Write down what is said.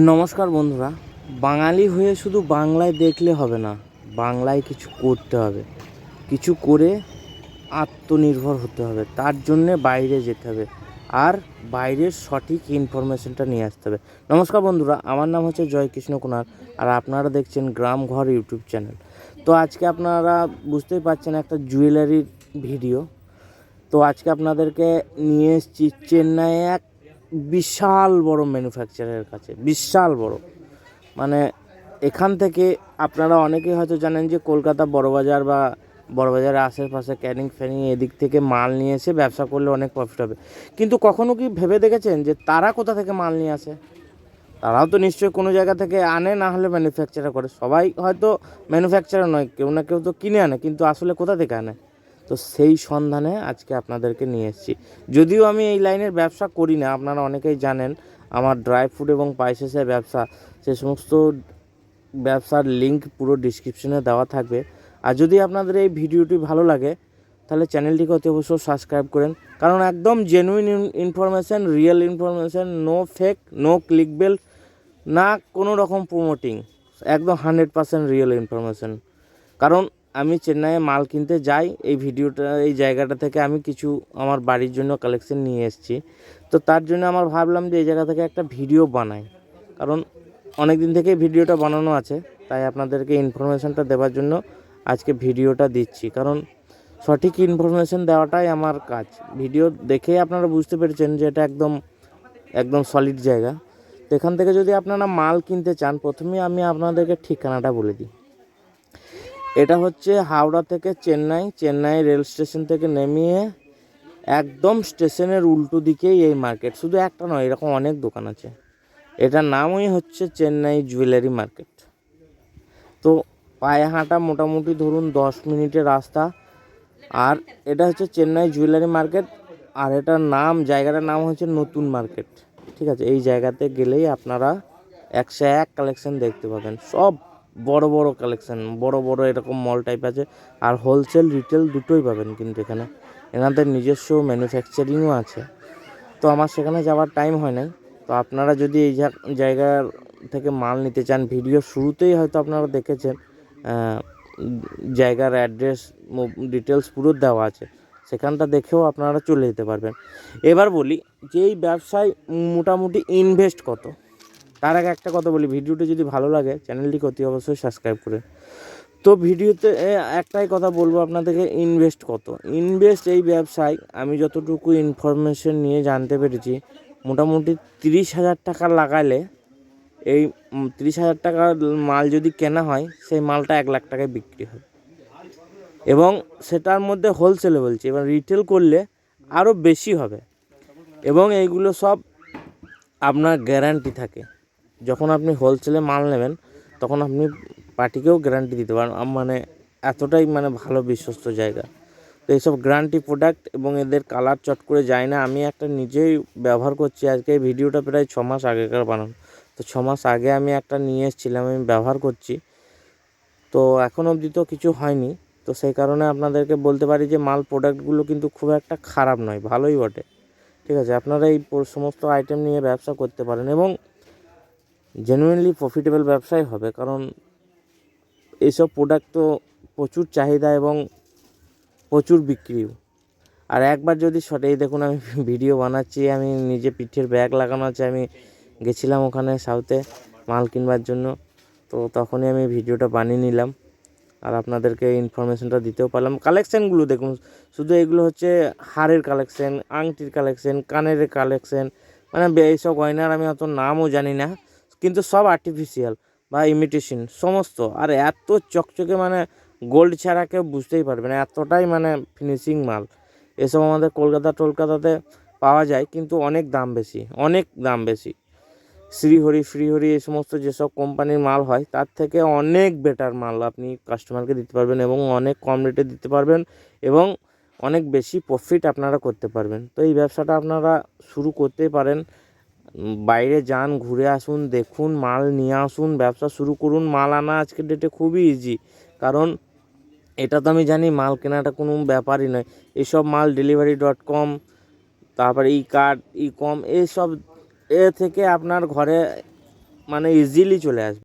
নমস্কার বন্ধুরা, বাঙালি হয়ে শুধু বাংলায় দেখলে হবে না, বাংলায় কিছু করতে হবে। কিছু করে আত্মনির্ভর হতে হবে, তার জন্যে বাইরে যেতে হবে আর বাইরের সঠিক ইনফরমেশনটা নিয়ে আসতে হবে। নমস্কার বন্ধুরা, আমার নাম হচ্ছে জয়কৃষ্ণ কুনার আর আপনারা দেখছেন গ্রাম ঘর ইউটিউব চ্যানেল। তো আজকে আপনারা বুঝতেই পারছেন একটা জুয়েলারির ভিডিও তো আজকে আপনাদেরকে নিয়ে এসেছি চেন্নাইয়ে এক বিশাল বড় ম্যানুফ্যাকচারের কাছে, বিশাল বড়। মানে এখান থেকে আপনারা অনেকেই হয়তো জানেন যে কলকাতা বড়বাজার বা বড়বাজারের আশেপাশে ক্যানিং ফ্যানিং এদিক থেকে মাল নিয়ে এসে ব্যবসা করলে অনেক প্রফিট হবে। কিন্তু কখনো কি ভেবে দেখেছেন যে তারা কোথা থেকে মাল নিয়ে আসে? তারাও তো নিশ্চয়ই কোনো জায়গা থেকে আনে, না হলে ম্যানুফ্যাকচার করে। সবাই হয়তো ম্যানুফ্যাকচারার নয়, কেউ না কেউ তো কিনে আনে, কিন্তু আসলে কোথা থেকে আনে? তো সেই সন্ধানে আজকে আপনাদেরকে নিয়ে এসেছি। যদিও আমি এই লাইনের ব্যবসা করি না, আপনারা অনেকেই জানেন আমার ড্রাই ফ্রুট এবং পাইসেসের ব্যবসা, সে সমস্ত ব্যবসার লিংক পুরো ডিসক্রিপশনে দেওয়া থাকবে। আর যদি আপনাদের এই ভিডিওটি ভালো লাগে, তাহলে চ্যানেলটিকে অতি অবশ্যই সাবস্ক্রাইব করেন। কারণ একদম genuine information real information no fake no click bell না কোনো রকম প্রমোটিং একদম হান্ড্রেড পার্সেন্ট রিয়েল ইনফরমেশান কারণ আমি চেন্নাইয়ে মাল কিনতে যাই, এই ভিডিওটা, এই জায়গাটা থেকে আমি কিছু আমার বাড়ির জন্য কালেকশন নিয়ে এসেছি। তো তার জন্য আমার ভাবলাম যে এই জায়গা থেকে একটা ভিডিও বানাই। কারণ অনেক দিন থেকেই ভিডিওটা বানানো আছে, তাই আপনাদেরকে ইনফরমেশানটা দেওয়ার জন্য আজকে ভিডিওটা দিচ্ছি। কারণ সঠিক ইনফরমেশন দেওয়াটাই আমার কাজ। ভিডিও দেখেই আপনারা বুঝতে পেরেছেন যে এটা একদম একদম সলিড জায়গা। তো এখান থেকে যদি আপনারা মাল কিনতে চান প্রথমেই আমি আপনাদেরকে ঠিকানাটা বলে দিই। এটা হচ্ছে হাওড়া থেকে চেন্নাই চেন্নাই রেল স্টেশন থেকে নেমিয়ে একদম স্টেশনের উল্টো দিকেই এই মার্কেট। শুধু একটা নয়, এরকম অনেক দোকান আছে। এটার নামই হচ্ছে চেন্নাই জুয়েলারি মার্কেট। তো পায়ে হাঁটা মোটামুটি ধরুন দশ মিনিটের রাস্তা। আর এটা হচ্ছে চেন্নাই জুয়েলারি মার্কেট। আর এটার নাম, জায়গাটার নাম হচ্ছে নতুন মার্কেট। ঠিক আছে, এই জায়গাতে গেলেই আপনারা একশো এক কালেকশন দেখতে পাবেন। সব বড় বড় কালেকশন বড় বড় এরকম মল টাইপ আছে। আর হোলসেল রিটেল দুটোই পাবেন কিন্তু এখানে। এনাদের নিজস্ব ম্যানুফ্যাকচারিংও আছে। তো আমার সেখানে যাওয়ার টাইম হয় নাই। তো আপনারা যদি এই জায়গার থেকে মাল নিতে চান ভিডিও শুরুতেই হয়তো আপনারা দেখেছেন জায়গার অ্যাড্রেস ডিটেলস পুরো দেওয়া আছে। সেখানটা দেখেও আপনারা চলে যেতে পারবেন। এবার বলি, যে এই ব্যবসায় মোটামুটি ইনভেস্ট কত? তার আগে একটা কথা বলি, ভিডিওটি যদি ভালো লাগে, চ্যানেলটিকে অতি অবশ্যই সাবস্ক্রাইব করে। তো ভিডিওতে একটাই কথা বলব আপনাদেরকে ইনভেস্ট কত? ইনভেস্ট এই ব্যবসায় আমি যতটুকু ইনফরমেশন নিয়ে জানতে পেরেছি, মোটামুটি তিরিশ হাজার টাকা লাগালে এই তিরিশ হাজার টাকার মাল যদি কেনা হয়, সেই মালটা এক লাখ টাকায় বিক্রি হয়। এবং সেটার মধ্যে হোলসেলে বলছি, এবার রিটেল করলে আরও বেশি হবে। এবং এইগুলো সব আপনার গ্যারান্টি থাকে। যখন আপনি হোলসেলে মাল নেবেন, তখন আপনি পার্টিকেও গ্যারান্টি দিতে পারেন মানে এতটাই মানে ভালো বিশ্বস্ত জায়গা। তো এইসব গ্যারান্টি প্রোডাক্ট এবং এদের কালার চট করে যায় না। আমি একটা নিজেই ব্যবহার করছি আজকে, এই ভিডিওটা প্রায় ছ মাস আগেকার বানানো। তো ছ মাস আগে আমি একটা নিয়ে এসেছিলাম, আমি ব্যবহার করছি। তো এখন অবধি তো কিছু হয়নি। তো সেই কারণে আপনাদেরকে বলতে পারি যে, মাল প্রোডাক্টগুলো কিন্তু খুব একটা খারাপ নয়, ভালোই বটে। ঠিক আছে? আপনারা এই সমস্ত আইটেম নিয়ে ব্যবসা করতে পারেন এবং জেনুইনলি প্রফিটেবল ব্যবসাই হবে, কারণ এইসব প্রোডাক্ট তো প্রচুর চাহিদা এবং প্রচুর বিক্রিও আর একবার যদি শর্ট দেখুন আমি ভিডিও বানাচ্ছি, আমি নিজে পিঠের ব্যাগ লাগানো আছে, আমি গেছিলাম ওখানে সাউথে মাল কিনবার জন্য, তো তখনই আমি ভিডিওটা বানিয়ে নিলাম। আর আপনাদেরকে ইনফরমেশনটা দিতেও পারলাম। কালেকশানগুলো দেখুন, শুধু এগুলো হচ্ছে হারের কালেকশান আংটির কালেকশান কানের কালেকশান মানে এইসব গয়নার আমি অত নামও জানি না। কিন্তু সব আর্টিফিশিয়াল বা ইমিটেশন সমস্ত। আর এত চকচকে মানে গোল্ড ছাড়া কেউ বুঝতেই পারবে না, এতটাই মানে ফিনিশিং মাল। এসব আমাদের কলকাতা টলকাতাতে পাওয়া যায়, কিন্তু অনেক দাম বেশি, অনেক দাম বেশি। শ্রীহরি, ফ্রিহরি এই সমস্ত যেসব কোম্পানির মাল হয়, তার থেকে অনেক বেটার মাল আপনি কাস্টমারকে দিতে পারবেন এবং অনেক কম রেটে দিতে পারবেন এবং অনেক বেশি প্রফিট আপনারা করতে পারবেন। তো এই ব্যবসাটা আপনারা শুরু করতেই পারেন। বাইরে যান, ঘুরে আসুন, দেখুন, মাল নিয়ে আসুন, ব্যবসা শুরু করুন, মাল আনা আজকের ডেটে খুবই ইজি কারণ এটা তো আমি জানি, মাল কেনাটা কোনো ব্যাপারই নয়। এসব মাল ডেলিভারি ডট কম তারপরে ই কার্ড ই কম এসব এ থেকে আপনার ঘরে মানে ইজিলি চলে আসবে।